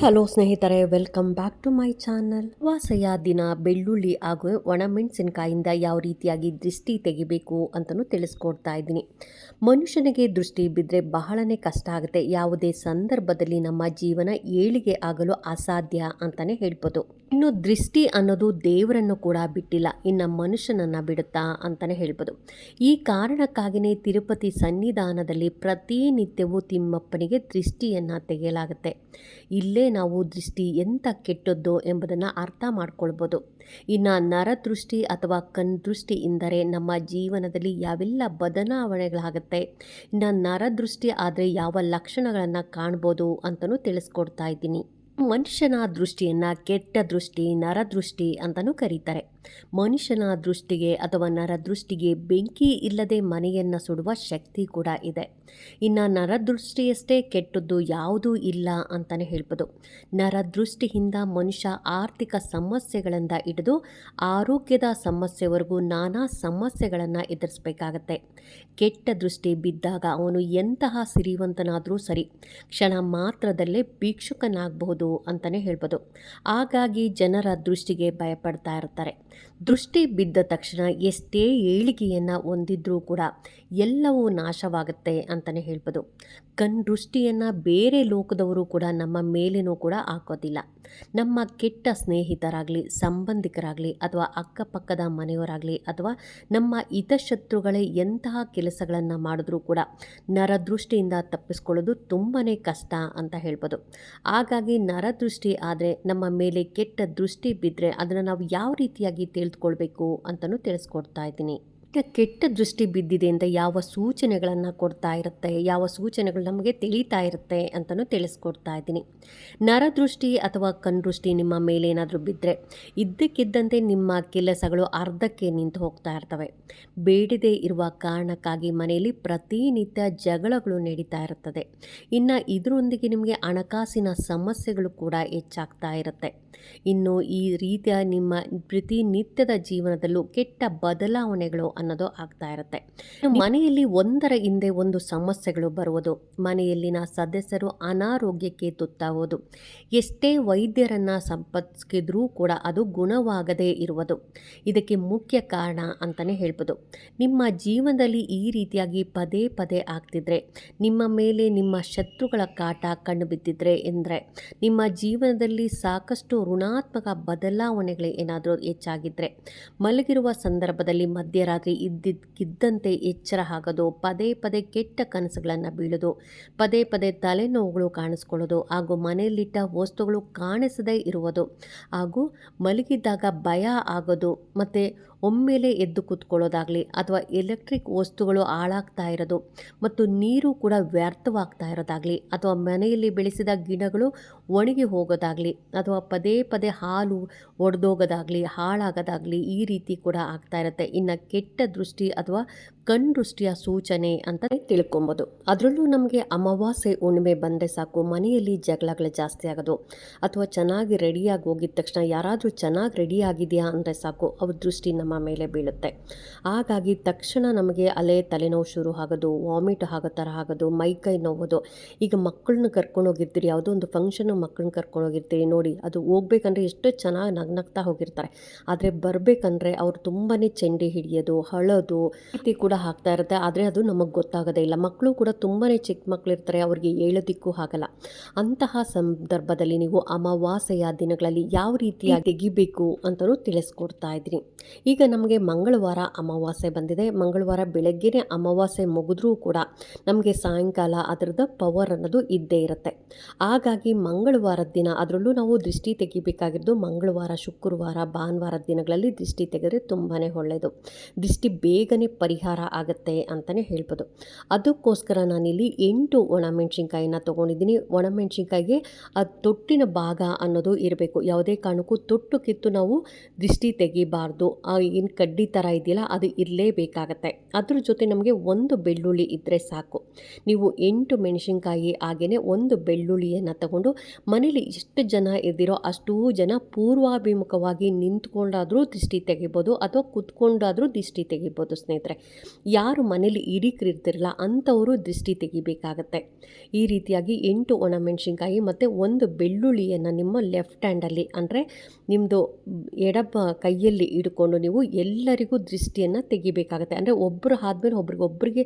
Hello ಸ್ನೇಹಿತರೆ welcome back to my channel ವಾಸಯ ದಿನ ಬೆಳ್ಳುಳ್ಳಿ ಹಾಗೂ ಒಣಮೆಣಸಿನಕಾಯಿಂದ ಯಾವ ರೀತಿಯಾಗಿ ದೃಷ್ಟಿ ತೆಗಿಬೇಕು ಅಂತಲೂ ತಿಳಿಸ್ಕೊಡ್ತಾ ಇದ್ದೀನಿ. ಮನುಷ್ಯನಿಗೆ ದೃಷ್ಟಿ ಬಿದ್ದರೆ ಬಹಳನೇ ಕಷ್ಟ ಆಗುತ್ತೆ. ಯಾವುದೇ ಸಂದರ್ಭದಲ್ಲಿ ನಮ್ಮ ಜೀವನ ಏಳಿಗೆ ಆಗಲು ಅಸಾಧ್ಯ ಅಂತಲೇ ಹೇಳ್ಬೋದು. ಇನ್ನು ದೃಷ್ಟಿ ಅನ್ನೋದು ದೇವರನ್ನು ಕೂಡ ಬಿಟ್ಟಿಲ್ಲ, ಇನ್ನು ಮನುಷ್ಯನನ್ನು ಬಿಡುತ್ತಾ ಅಂತಲೇ ಹೇಳ್ಬೋದು. ಈ ಕಾರಣಕ್ಕಾಗಿಯೇ ತಿರುಪತಿ ಸನ್ನಿಧಾನದಲ್ಲಿ ಪ್ರತಿನಿತ್ಯವೂ ತಿಮ್ಮಪ್ಪನಿಗೆ ದೃಷ್ಟಿಯನ್ನು ತೆಗೆಯಲಾಗುತ್ತೆ. ಇಲ್ಲೇ ನಾವು ದೃಷ್ಟಿ ಎಂಥ ಕೆಟ್ಟದ್ದು ಎಂಬುದನ್ನು ಅರ್ಥ ಮಾಡ್ಕೊಳ್ಬೋದು. ಇನ್ನು ನರದೃಷ್ಟಿ ಅಥವಾ ಕಣ್ ದೃಷ್ಟಿ ಎಂದರೆ ನಮ್ಮ ಜೀವನದಲ್ಲಿ ಯಾವೆಲ್ಲ ಬದಲಾವಣೆಗಳಾಗುತ್ತೆ. ಇನ್ನು ನರದೃಷ್ಟಿ ಆದರೆ ಯಾವ ಲಕ್ಷಣಗಳನ್ನು ಕಾಣ್ಬೋದು ಅಂತಲೂ ತಿಳಿಸ್ಕೊಡ್ತಾ ಇದ್ದೀನಿ. ಮನುಷ್ಯನ ದೃಷ್ಟಿಯನ್ನು, ಕೆಟ್ಟ ದೃಷ್ಟಿ ನರದೃಷ್ಟಿ ಅಂತಲೂ ಕರೀತಾರೆ. ಮನುಷ್ಯನ ದೃಷ್ಟಿಗೆ ಅಥವಾ ನರದೃಷ್ಟಿಗೆ ಬೆಂಕಿ ಇಲ್ಲದೆ ಮನೆಯನ್ನು ಸುಡುವ ಶಕ್ತಿ ಕೂಡ ಇದೆ. ಇನ್ನು ನರದೃಷ್ಟಿಯಷ್ಟೇ ಕೆಟ್ಟದ್ದು ಯಾವುದೂ ಇಲ್ಲ ಅಂತಲೇ ಹೇಳ್ಬೋದು. ನರದೃಷ್ಟಿಯಿಂದ ಮನುಷ್ಯ ಆರ್ಥಿಕ ಸಮಸ್ಯೆಗಳಿಂದ ಹಿಡಿದು ಆರೋಗ್ಯದ ಸಮಸ್ಯೆವರೆಗೂ ನಾನಾ ಸಮಸ್ಯೆಗಳನ್ನು ಎದುರಿಸಬೇಕಾಗತ್ತೆ. ಕೆಟ್ಟ ದೃಷ್ಟಿ ಬಿದ್ದಾಗ ಅವನು ಎಂತಹ ಸಿರಿವಂತನಾದರೂ ಸರಿ, ಕ್ಷಣ ಮಾತ್ರದಲ್ಲೇ ಭಿಕ್ಷುಕನಾಗಬಹುದು. ಅಂತಲೇ ಹೇಳ್ಬೋದು. ಹಾಗಾಗಿ ಜನರ ದೃಷ್ಟಿಗೆ ಭಯಪಡ್ತಾ ಇರ್ತಾರೆ. ದೃಷ್ಟಿ ಬಿದ್ದ ತಕ್ಷಣ ಎಷ್ಟೇ ಏಳಿಗೆಯನ್ನು ಹೊಂದಿದ್ರೂ ಕೂಡ ಎಲ್ಲವೂ ನಾಶವಾಗುತ್ತೆ ಅಂತಲೇ ಹೇಳ್ಬೋದು. ಕಣ್ ದೃಷ್ಟಿಯನ್ನು ಬೇರೆ ಲೋಕದವರು ಕೂಡ ನಮ್ಮ ಮೇಲೆನೂ ಕೂಡ ಹಾಕೋದಿಲ್ಲ. ನಮ್ಮ ಕೆಟ್ಟ ಸ್ನೇಹಿತರಾಗಲಿ, ಸಂಬಂಧಿಕರಾಗಲಿ ಅಥವಾ ಅಕ್ಕಪಕ್ಕದ ಮನೆಯವರಾಗಲಿ ಅಥವಾ ನಮ್ಮ ಹಿತಶತ್ರುಗಳೇ ಎಂತಹ ಕೆಲಸಗಳನ್ನು ಮಾಡಿದ್ರೂ ಕೂಡ ನರದೃಷ್ಟಿಯಿಂದ ತಪ್ಪಿಸ್ಕೊಳ್ಳೋದು ತುಂಬಾ ಕಷ್ಟ ಅಂತ ಹೇಳ್ಬೋದು. ಹಾಗಾಗಿ ನರದೃಷ್ಟಿ ಆದರೆ ನಮ್ಮ ಮೇಲೆ ಕೆಟ್ಟ ದೃಷ್ಟಿ ಬಿದ್ದರೆ ಅದನ್ನು ನಾವು ಯಾವ ರೀತಿಯಾಗಿ ತಿಳಿದುಕೊಳ್ಬೇಕು ಅಂತಲೂ ತಿಳಿಸ್ಕೊಡ್ತಾ ಇದ್ದೀನಿ. ಕೆಟ್ಟ ದೃಷ್ಟಿ ಬಿದ್ದಿದೆ ಅಂತ ಯಾವ ಸೂಚನೆಗಳನ್ನು ಕೊಡ್ತಾ ಇರುತ್ತೆ, ಯಾವ ಸೂಚನೆಗಳು ನಮಗೆ ತಿಳಿತಾ ಇರುತ್ತೆ ಅಂತಲೂ ತಿಳಿಸ್ಕೊಡ್ತಾ ಇದ್ದೀನಿ. ನರದೃಷ್ಟಿ ಅಥವಾ ಕಣ್ದೃಷ್ಟಿ ನಿಮ್ಮ ಮೇಲೆ ಏನಾದರೂ ಬಿದ್ದರೆ ಇದ್ದಕ್ಕಿದ್ದಂತೆ ನಿಮ್ಮ ಕೆಲಸಗಳು ಅರ್ಧಕ್ಕೆ ನಿಂತು ಹೋಗ್ತಾ ಇರ್ತವೆ. ಬೇಡದೇ ಇರುವ ಕಾರಣಕ್ಕಾಗಿ ಮನೆಯಲ್ಲಿ ಪ್ರತಿನಿತ್ಯ ಜಗಳಗಳು ನಡೀತಾ ಇರುತ್ತದೆ ಇನ್ನು ಇದರೊಂದಿಗೆ ನಿಮಗೆ ಹಣಕಾಸಿನ ಸಮಸ್ಯೆಗಳು ಕೂಡ ಹೆಚ್ಚಾಗ್ತಾ ಇರುತ್ತೆ. ಇನ್ನು ಈ ರೀತಿಯ ನಿಮ್ಮ ಪ್ರತಿನಿತ್ಯದ ಜೀವನದಲ್ಲೂ ಕೆಟ್ಟ ಬದಲಾವಣೆಗಳು ಅನ್ನೋದು ಆಗ್ತಾ ಇರುತ್ತೆ. ಮನೆಯಲ್ಲಿ ಒಂದರ ಹಿಂದೆ ಒಂದು ಸಮಸ್ಯೆಗಳು ಬರುವುದು ಮನೆಯಲ್ಲಿನ ಸದಸ್ಯರು ಅನಾರೋಗ್ಯಕ್ಕೆ ತುತ್ತಾಗುವುದು ಎಷ್ಟೇ ವೈದ್ಯರನ್ನು ಸಂಪರ್ಕಿಸಿದ್ರೂ ಕೂಡ ಅದು ಗುಣವಾಗದೇ ಇರುವುದು. ಇದಕ್ಕೆ ಮುಖ್ಯ ಕಾರಣ ಅಂತಲೇ ಹೇಳ್ಬೋದು. ನಿಮ್ಮ ಜೀವನದಲ್ಲಿ ಈ ರೀತಿಯಾಗಿ ಪದೇ ಪದೇ ಆಗ್ತಿದ್ರೆ ನಿಮ್ಮ ಮೇಲೆ ನಿಮ್ಮ ಶತ್ರುಗಳ ಕಾಟ ಕಂಡು ಬಿದ್ದಿದ್ರೆ ಎಂದರೆ ನಿಮ್ಮ ಜೀವನದಲ್ಲಿ ಸಾಕಷ್ಟು ಋಣಾತ್ಮಕ ಬದಲಾವಣೆಗಳು ಏನಾದರೂ ಹೆಚ್ಚಾಗಿದ್ದರೆ ಮಲಗಿರುವ ಸಂದರ್ಭದಲ್ಲಿ ಮಧ್ಯರಾತ್ರಿ ಇದ್ದಿದ್ದಕ್ಕಿದ್ದಂತೆ ಎಚ್ಚರ ಆಗೋದು, ಪದೇ ಪದೇ ಕೆಟ್ಟ ಕನಸುಗಳನ್ನು ಬೀಳೋದು, ಪದೇ ಪದೇ ತಲೆನೋವುಗಳು ಕಾಣಿಸ್ಕೊಳ್ಳೋದು ಹಾಗೂ ಮನೆಯಲ್ಲಿಟ್ಟ ವಸ್ತುಗಳು ಕಾಣಿಸದೇ ಇರುವುದು ಹಾಗೂ ಮಲಗಿದ್ದಾಗ ಭಯ ಆಗೋದು, ಮತ್ತು ಒಮ್ಮೆಲೆ ಎದ್ದು ಕೂತ್ಕೊಳ್ಳೋದಾಗಲಿ ಅಥವಾ ಎಲೆಕ್ಟ್ರಿಕ್ ವಸ್ತುಗಳು ಹಾಳಾಗ್ತಾ ಇರೋದು ಮತ್ತು ನೀರು ಕೂಡ ವ್ಯರ್ಥವಾಗ್ತಾ ಇರೋದಾಗಲಿ ಅಥವಾ ಮನೆಯಲ್ಲಿ ಬೆಳೆಸಿದ ಗಿಡಗಳು ಒಣಗಿ ಹೋಗೋದಾಗಲಿ ಅಥವಾ ಪದೇ ಪದೇ ಹಾಲು ಒಡೆದೋಗೋದಾಗಲಿ, ಹಾಳಾಗೋದಾಗಲಿ ಈ ರೀತಿ ಕೂಡ ಆಗ್ತಾ ಇರುತ್ತೆ. ಇನ್ನು ಕೆಟ್ಟ ದೃಷ್ಟಿ ಅಥವಾ ಕಣ್ ದೃಷ್ಟಿಯ ಸೂಚನೆ ಅಂತ ತಿಳ್ಕೊಬೋದು. ಅದರಲ್ಲೂ ನಮಗೆ ಅಮಾವಾಸ್ಯೆ ಹುಣ್ಣಿಮೆ ಬಂದರೆ ಸಾಕು, ಮನೆಯಲ್ಲಿ ಜಗಳಗಳು ಜಾಸ್ತಿ ಆಗೋದು ಅಥವಾ ಚೆನ್ನಾಗಿ ರೆಡಿಯಾಗಿ ಹೋಗಿದ ತಕ್ಷಣ ಯಾರಾದರೂ ಚೆನ್ನಾಗಿ ರೆಡಿ ಆಗಿದೆಯಾ ಅಂದರೆ ಸಾಕು, ಅವ್ರ ದೃಷ್ಟಿ ಮೇಲೆ ಬೀಳುತ್ತೆ. ಹಾಗಾಗಿ ತಕ್ಷಣ ನಮಗೆ ಅಲೆ, ತಲೆನೋವು ಶುರು ಆಗೋದು, ವಾಮಿಟ್ ಆಗೋ ಥರ ಆಗೋದು ಮೈಕೈ ನೋವೋದು, ಈಗ ಮಕ್ಕಳನ್ನ ಕರ್ಕೊಂಡು ಹೋಗಿರ್ತೀರಿ, ಯಾವುದೋ ಒಂದು ಫಂಕ್ಷನ್ ಮಕ್ಕಳನ್ನ ಕರ್ಕೊಂಡು ಹೋಗಿರ್ತೀರಿ, ನೋಡಿ ಅದು ಹೋಗ್ಬೇಕಂದ್ರೆ ಎಷ್ಟು ಚೆನ್ನಾಗಿ ನಗ್ನಗ್ತಾ ಹೋಗಿರ್ತಾರೆ. ಆದರೆ ಬರಬೇಕಂದ್ರೆ ಅವ್ರು ತುಂಬಾ ಚೆಂಡಿ ಹಿಡಿಯೋದು ಹಳೋದು ರೀತಿ ಕೂಡ ಆಗ್ತಾ ಇರುತ್ತೆ. ಆದರೆ ಅದು ನಮಗೆ ಗೊತ್ತಾಗೋದೇ ಇಲ್ಲ. ಮಕ್ಕಳು ಕೂಡ ತುಂಬಾ ಚಿಕ್ಕ ಮಕ್ಕಳು ಇರ್ತಾರೆ, ಅವ್ರಿಗೆ ಹೇಳೋದಿಕ್ಕೂ ಆಗಲ್ಲ. ಅಂತಹ ಸಂದರ್ಭದಲ್ಲಿ ನೀವು ಅಮಾವಾಸ್ಯೆಯ ದಿನಗಳಲ್ಲಿ ಯಾವ ರೀತಿಯಾಗಿ ತೆಗಿಬೇಕು ಅಂತಲೂ ತಿಳಿಸ್ಕೊಡ್ತಾ ಇದ್ದೀನಿ ಈಗ ನಮಗೆ ಮಂಗಳವಾರ ಅಮಾವಾಸ್ಯೆ ಬಂದಿದೆ. ಮಂಗಳವಾರ ಬೆಳಗ್ಗೆನೇ ಅಮಾವಾಸ್ಯೆ ಮುಗಿದ್ರೂ ಕೂಡ ನಮಗೆ ಸಾಯಂಕಾಲ ಅದರದ ಪವರ್ ಅನ್ನೋದು ಇದ್ದೇ ಇರುತ್ತೆ. ಹಾಗಾಗಿ ಮಂಗಳವಾರದ ದಿನ ಅದರಲ್ಲೂ ನಾವು ದೃಷ್ಟಿ ತೆಗಿಬೇಕಾಗಿರೋದು ಮಂಗಳವಾರ, ಶುಕ್ರವಾರ ಭಾನುವಾರದ ದಿನಗಳಲ್ಲಿ ದೃಷ್ಟಿ ತೆಗೆದ್ರೆ ತುಂಬಾ ಒಳ್ಳೆಯದು ದೃಷ್ಟಿ ಬೇಗನೆ ಪರಿಹಾರ ಆಗುತ್ತೆ ಅಂತಲೇ ಹೇಳ್ಬೋದು. ಅದಕ್ಕೋಸ್ಕರ ನಾನಿಲ್ಲಿ ಎಂಟು ಒಣಮೆಣ್ಸಿನ್ಕಾಯಿನ ತೊಗೊಂಡಿದ್ದೀನಿ. ಒಣಮೆಣ್ಸಿನ್ಕಾಯಿಗೆ ಆ ತೊಟ್ಟಿನ ಭಾಗ ಅನ್ನೋದು ಇರಬೇಕು. ಯಾವುದೇ ಕಾರಣಕ್ಕೂ ತೊಟ್ಟು ಕಿತ್ತು ನಾವು ದೃಷ್ಟಿ ತೆಗಿಬಾರ್ದು. ಏನು ಕಡ್ಡಿ ಥರ ಇದೆಯಲ್ಲ ಅದು ಇರಲೇಬೇಕಾಗತ್ತೆ. ಅದ್ರ ಜೊತೆ ನಮಗೆ ಒಂದು ಬೆಳ್ಳುಳ್ಳಿ ಇದ್ದರೆ ಸಾಕು. ನೀವು ಎಂಟು ಮೆಣಸಿನ್ಕಾಯಿ ಹಾಗೆಯೇ ಒಂದು ಬೆಳ್ಳುಳ್ಳಿಯನ್ನು ತಗೊಂಡು ಮನೇಲಿ ಎಷ್ಟು ಜನ ಇದ್ದೀರೋ ಅಷ್ಟೂ ಜನ ಪೂರ್ವಾಭಿಮುಖವಾಗಿ ನಿಂತ್ಕೊಂಡಾದರೂ ದೃಷ್ಟಿ ತೆಗಿಬೋದು ಅಥವಾ ಕುತ್ಕೊಂಡಾದರೂ ದೃಷ್ಟಿ ತೆಗಿಬೋದು ಸ್ನೇಹಿತರೆ. ಯಾರು ಮನೇಲಿ ಇರಿಕರಿರ್ತಿರಲ್ಲ ಅಂಥವರು ದೃಷ್ಟಿ ತೆಗಿಬೇಕಾಗತ್ತೆ. ಈ ರೀತಿಯಾಗಿ ಎಂಟು ಒಣಮೆಣಸಿನ್ಕಾಯಿ ಮತ್ತು ಒಂದು ಬೆಳ್ಳುಳ್ಳಿಯನ್ನು ನಿಮ್ಮ ಲೆಫ್ಟ್ ಹ್ಯಾಂಡಲ್ಲಿ ಅಂದರೆ ನಿಮ್ಮದು ಎಡಬ ಕೈಯಲ್ಲಿ ಹಿಡ್ಕೊಂಡು ನೀವು ಎಲ್ಲರಿಗೂ ದೃಷ್ಟಿಯನ್ನು ತೆಗಿಬೇಕಾಗತ್ತೆ. ಅಂದರೆ ಒಬ್ಬರು ಆದಮೇಲೆ ಒಬ್ರಿಗೆ ಒಬ್ಬರಿಗೆ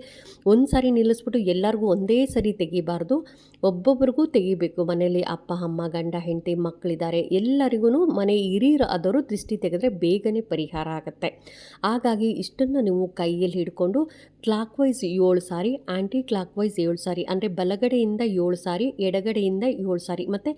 ಒಂದು ಸಾರಿ ನಿಲ್ಲಿಸ್ಬಿಟ್ಟು ಎಲ್ಲರಿಗೂ ಒಂದೇ ಸರಿ ತೆಗಿಬಾರ್ದು. ಒಬ್ಬೊಬ್ರಿಗೂ ತೆಗಿಬೇಕು. ಮನೆಯಲ್ಲಿ ಅಪ್ಪ, ಅಮ್ಮ, ಗಂಡ, ಹೆಂಡತಿ ಮಕ್ಕಳಿದ್ದಾರೆ ಎಲ್ಲರಿಗೂ ಮನೆ ಹಿರಿಯರು ಆದವರು ದೃಷ್ಟಿ ತೆಗೆದ್ರೆ ಬೇಗನೆ ಪರಿಹಾರ ಆಗುತ್ತೆ. ಹಾಗಾಗಿ ಇಷ್ಟನ್ನು ನೀವು ಕೈಯಲ್ಲಿ ಹಿಡ್ಕೊಂಡು ಕ್ಲಾಕ್ ವೈಸ್ ಏಳು ಸಾರಿ ಆ್ಯಂಟಿ ಕ್ಲಾಕ್ ವೈಸ್ ಏಳು ಸಾರಿ, ಅಂದರೆ ಬಲಗಡೆಯಿಂದ ಏಳು ಸಾರಿ, ಎಡಗಡೆಯಿಂದ ಏಳು ಸಾರಿ, ಮತ್ತು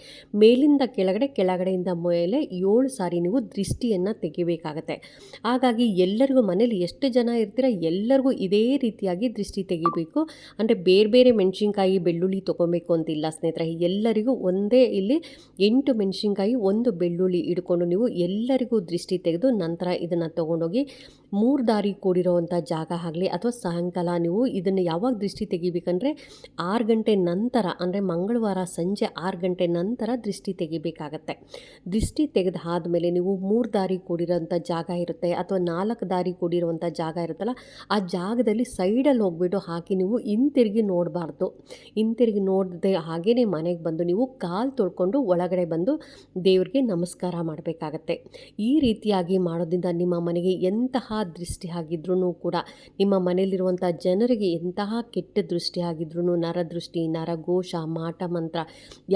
ಮೇಲಿಂದ ಕೆಳಗಡೆ, ಕೆಳಗಡೆಯಿಂದ ಮೇಲೆ ಏಳು ಸಾರಿ ನೀವು ದೃಷ್ಟಿಯನ್ನು ತೆಗಿಬೇಕಾಗತ್ತೆ. ಹಾಗಾಗಿ ಎಲ್ಲರಿಗೂ ಮನೇಲಿ ಎಷ್ಟು ಜನ ಇರ್ತೀರ ಎಲ್ಲರಿಗೂ ಇದೇ ರೀತಿಯಾಗಿ ದೃಷ್ಟಿ ತೆಗಿಬೇಕು. ಅಂದರೆ ಬೇರೆ ಬೇರೆ ಮೆಣಸಿನ್ಕಾಯಿ, ಬೆಳ್ಳುಳ್ಳಿ ತೊಗೊಬೇಕು ಅಂತಿಲ್ಲ ಸ್ನೇಹಿತರೆ. ಎಲ್ಲರಿಗೂ ಒಂದೇ ಇಲ್ಲಿ ಎಂಟು ಮೆಣಸಿನ್ಕಾಯಿ, ಒಂದು ಬೆಳ್ಳುಳ್ಳಿ ಹಿಡ್ಕೊಂಡು ನೀವು ಎಲ್ಲರಿಗೂ ದೃಷ್ಟಿ ತೆಗೆದು ನಂತರ ಇದನ್ನು ತೊಗೊಂಡೋಗಿ ಮೂರು ದಾರಿ ಕೂಡಿರೋವಂಥ ಜಾಗ ಆಗಲಿ ಅಥವಾ ಸಾಯಂಕಾಲ ನೀವು ಇದನ್ನು ಯಾವಾಗ ದೃಷ್ಟಿ ತೆಗಿಬೇಕಂದ್ರೆ ಆರು ಗಂಟೆ ನಂತರ, ಅಂದರೆ ಮಂಗಳವಾರ ಸಂಜೆ ಆರು ಗಂಟೆ ನಂತರ ದೃಷ್ಟಿ ತೆಗಿಬೇಕಾಗತ್ತೆ. ದೃಷ್ಟಿ ತೆಗೆದು ಆದಮೇಲೆ ನೀವು ಮೂರು ದಾರಿ ಕೂಡಿರೋಂಥ ಜಾಗ ಇರುತ್ತೆ ಅಥವಾ ನಾಲ್ಕು ದಾರಿ ಕೂಡಿರುವಂಥ ಜಾಗ ಇರುತ್ತಲ್ಲ, ಆ ಜಾಗದಲ್ಲಿ ಸೈಡಲ್ಲಿ ಹೋಗ್ಬಿಟ್ಟು ಹಾಕಿ ನೀವು ಹಿಂತಿರುಗಿ ನೋಡಬಾರ್ದು. ಹಿಂತಿರುಗಿ ನೋಡದೆ ಹಾಗೇ ಮನೆಗೆ ಬಂದು ನೀವು ಕಾಲು ತೊಳ್ಕೊಂಡು ಒಳಗಡೆ ಬಂದು ದೇವರಿಗೆ ನಮಸ್ಕಾರ ಮಾಡಬೇಕಾಗತ್ತೆ. ಈ ರೀತಿಯಾಗಿ ಮಾಡೋದ್ರಿಂದ ನಿಮ್ಮ ಮನೆಗೆ ಎಂತಹ ದೃಷ್ಟಿ ಆಗಿದ್ರೂ ಕೂಡ ನಿಮ್ಮ ಮನೆಯಲ್ಲಿರುವಂಥ ಜನರಿಗೆ ಎಂತಹ ಕೆಟ್ಟ ದೃಷ್ಟಿ ಆಗಿದ್ರೂ ನರದೃಷ್ಟಿ, ನರಘೋಷ, ಮಾಟ ಮಂತ್ರ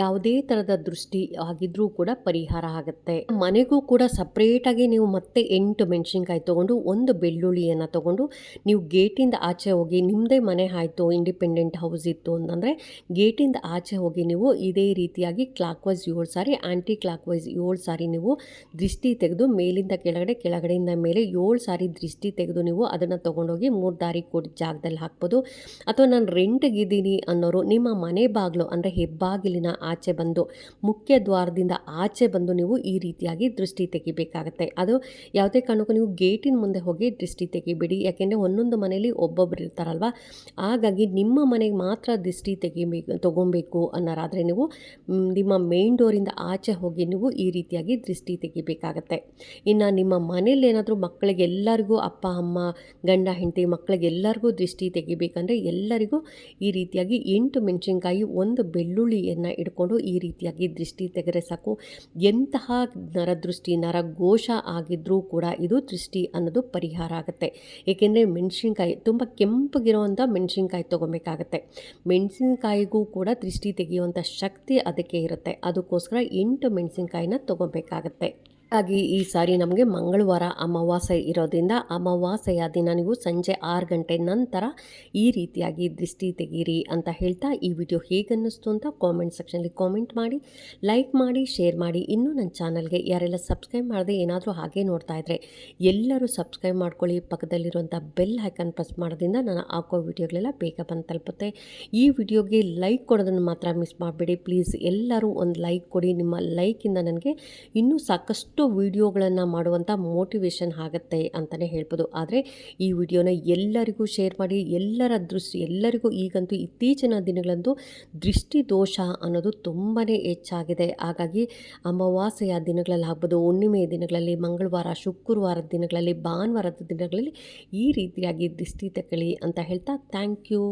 ಯಾವುದೇ ಥರದ ದೃಷ್ಟಿ ಆಗಿದ್ರೂ ಕೂಡ ಪರಿಹಾರ ಆಗುತ್ತೆ. ಮನೆಗೂ ಕೂಡ ಸಪ್ರೇಟಾಗಿ ನೀವು ಮತ್ತೆ ಎಂಟು ಮೆಣಸಿನ್ಕಾಯಿ ತೊಗೊಂಡು ಒಂದು ಬೆಳ್ಳುಳ್ಳಿಯನ್ನು ತೊಗೊಂಡು ನೀವು ಗೇಟಿಂದ ಆಚೆ ಹೋಗಿ ನಿಮ್ಮದೇ ಮನೆ ಆಯಿತು ಇಂಡಿಪೆಂಡೆಂಟ್ ಹೌಸ್ ಇತ್ತು ಅಂತಂದರೆ ಗೇಟಿಂದ ಆಚೆ ಹೋಗಿ ನೀವು ಇದೇ ರೀತಿಯಾಗಿ ಕ್ಲಾಕ್ ವೈಸ್ ಏಳು ಸಾರಿ ಆ್ಯಂಟಿ ಕ್ಲಾಕ್ ವೈಸ್ ಏಳು ಸಾರಿ ನೀವು ದೃಷ್ಟಿ ತೆಗೆದು ಮೇಲಿಂದ ಕೆಳಗಡೆ, ಕೆಳಗಡೆಯಿಂದ ಮೇಲೆ ಏಳು ಸಾರಿ ದೃಷ್ಟಿ ತೆಗೆದು ನೀವು ಅದನ್ನು ತೊಗೊಂಡೋಗಿ ಮೂರು ದಾರಿ ಕೊಡಿ ಜಾಗದಲ್ಲಿ ಹಾಕ್ಬೋದು. ಅಥವಾ ನಾನು ರೆಂಟ್ಗಿದ್ದೀನಿ ಅನ್ನೋರು ನಿಮ್ಮ ಮನೆ ಬಾಗಿಲು ಅಂದರೆ ಹೆಬ್ಬಾಗಿಲಿನ ಆಚೆ ಬಂದು, ಮುಖ್ಯ ದ್ವಾರದಿಂದ ಆಚೆ ಬಂದು ನೀವು ಈ ರೀತಿಯಾಗಿ ದೃಷ್ಟಿ ತೆಗಿಬೇಕಾಗತ್ತೆ. ಅದು ಯಾವುದೇ ಕಾರಣಕ್ಕೂ ನೀವು ಗೇಟಿನ ಮುಂದೆ ಹೋಗಿ ದೃಷ್ಟಿ ತೆಗಿಬೇಡಿ. ಯಾಕೆಂದರೆ ಒಂದೊಂದು ಮನೆಯಲ್ಲಿ ಒಬ್ಬೊಬ್ಬರು ಇರ್ತಾರಲ್ವ? ಹಾಗಾಗಿ ನಿಮ್ಮ ಮನೆಗೆ ಮಾತ್ರ ದೃಷ್ಟಿ ತೆಗಿಬೇಕು ತೊಗೊಬೇಕು ಅನ್ನೋರಾದರೆ ನೀವು ನಿಮ್ಮ ಮೇನ್ ಡೋರಿಂದ ಆಚೆ ಹೋಗಿ ನೀವು ಈ ರೀತಿಯಾಗಿ ದೃಷ್ಟಿ ತೆಗಿಬೇಕಾಗತ್ತೆ. ಇನ್ನು ನಿಮ್ಮ ಮನೇಲಿ ಏನಾದರೂ ಮಕ್ಕಳಿಗೆ ಎಲ್ಲರಿಗೂ ಅಪ್ಪ, ಅಮ್ಮ, ಗಂಡ, ಹೆಂಡತಿ ಮಕ್ಕಳಿಗೆ ಎಲ್ಲರಿಗೂ ದೃಷ್ಟಿ ತೆಗಿಬೇಕಂದ್ರೆ ಎಲ್ಲರಿಗೂ ಈ ರೀತಿಯಾಗಿ ಎಂಟು ಮೆಣಸಿನ್ಕಾಯಿ, ಒಂದು ಬೆಳ್ಳುಳ್ಳಿಯನ್ನು ಇಟ್ಕೊಂಡು ಈ ರೀತಿಯಾಗಿ ದೃಷ್ಟಿ ತೆಗೆದರೆ ಸಾಕು. ಎಂತಹ ನರದೃಷ್ಟಿ, ನರಘೋಷ ಆಗಿದ್ರೂ ಕೂಡ ಇದು ದೃಷ್ಟಿ ಅನ್ನೋದು ಪರಿಹಾರ ಆಗುತ್ತೆ. ಏಕೆಂದರೆ ಮೆಣಸಿನ್ಕಾಯಿ, ತುಂಬ ಕೆಂಪಗಿರುವಂಥ ಮೆಣಸಿನ್ಕಾಯಿ ತೊಗೊಬೇಕಾಗತ್ತೆ. ಮೆಣಸಿನ್ಕಾಯಿಗೂ ಕೂಡ ದೃಷ್ಟಿ ತೆಗೆಯುವಂಥ ಶಕ್ತಿ ಅದಕ್ಕೆ ಇರುತ್ತೆ. ಅದಕ್ಕೋಸ್ಕರ ಎಂಟು ಮೆಣಸಿನ್ಕಾಯಿನ ತೊಗೊಬೇಕಾಗತ್ತೆ. ಹಾಗಾಗಿ ಈ ಸಾರಿ ನಮಗೆ ಮಂಗಳವಾರ ಅಮಾವಾಸ್ಯೆ ಇರೋದ್ರಿಂದ ಅಮಾವಾಸ್ಯೆಯ ದಿನ ನೀವು ಸಂಜೆ ಆರು ಗಂಟೆ ನಂತರ ಈ ರೀತಿಯಾಗಿ ದೃಷ್ಟಿ ತೆಗೀರಿ ಅಂತ ಹೇಳ್ತಾ ಈ ವಿಡಿಯೋ ಹೇಗನ್ನಿಸ್ತು ಅಂತ ಕಾಮೆಂಟ್ ಸೆಕ್ಷನಲ್ಲಿ ಕಾಮೆಂಟ್ ಮಾಡಿ ಲೈಕ್ ಮಾಡಿ ಶೇರ್ ಮಾಡಿ. ಇನ್ನೂ ನನ್ನ ಚಾನಲ್ಗೆ ಯಾರೆಲ್ಲ ಸಬ್ಸ್ಕ್ರೈಬ್ ಮಾಡದೆ ಏನಾದರೂ ಹಾಗೆ ನೋಡ್ತಾ ಇದ್ದರೆ ಎಲ್ಲರೂ ಸಬ್ಸ್ಕ್ರೈಬ್ ಮಾಡ್ಕೊಳ್ಳಿ. ಪಕ್ಕದಲ್ಲಿರುವಂಥ ಬೆಲ್ ಹೈಕನ್ ಪ್ರೆಸ್ ಮಾಡೋದ್ರಿಂದ ನಾನು ಹಾಕೋ ವಿಡಿಯೋಗಳೆಲ್ಲ ಬೇಗ ಬಂದು ತಲುಪುತ್ತೆ. ಈ ವಿಡಿಯೋಗೆ ಲೈಕ್ ಕೊಡೋದನ್ನು ಮಾತ್ರ ಮಿಸ್ ಮಾಡಬೇಡಿ. ಪ್ಲೀಸ್ ಎಲ್ಲರೂ ಒಂದು ಲೈಕ್ ಕೊಡಿ. ನಿಮ್ಮ ಲೈಕಿಂದ ನನಗೆ ಇನ್ನೂ ಸಾಕಷ್ಟು ವಿಡಿಯೋಗಳನ್ನು ಮಾಡುವಂಥ ಮೋಟಿವೇಶನ್ ಆಗುತ್ತೆ ಅಂತಲೇ ಹೇಳ್ಬೋದು. ಆದರೆ ಈ ವಿಡಿಯೋನ ಎಲ್ಲರಿಗೂ ಶೇರ್ ಮಾಡಿ, ಎಲ್ಲರ ದೃಷ್ಟಿ, ಎಲ್ಲರಿಗೂ ಈಗಂತೂ ಇತ್ತೀಚಿನ ದಿನಗಳಂತೂ ದೃಷ್ಟಿ ದೋಷ ಅನ್ನೋದು ತುಂಬಾ ಹೆಚ್ಚಾಗಿದೆ. ಹಾಗಾಗಿ ಅಮಾವಾಸ್ಯೆಯ ದಿನಗಳಲ್ಲಿ ಆಗ್ಬೋದು ಹುಣ್ಣಿಮೆಯ ದಿನಗಳಲ್ಲಿ, ಮಂಗಳವಾರ ಶುಕ್ರವಾರದ ದಿನಗಳಲ್ಲಿ, ಭಾನುವಾರದ ದಿನಗಳಲ್ಲಿ ಈ ರೀತಿಯಾಗಿ ದೃಷ್ಟಿ ತಗೊಳ್ಳಿ ಅಂತ ಹೇಳ್ತಾ ಥ್ಯಾಂಕ್ ಯು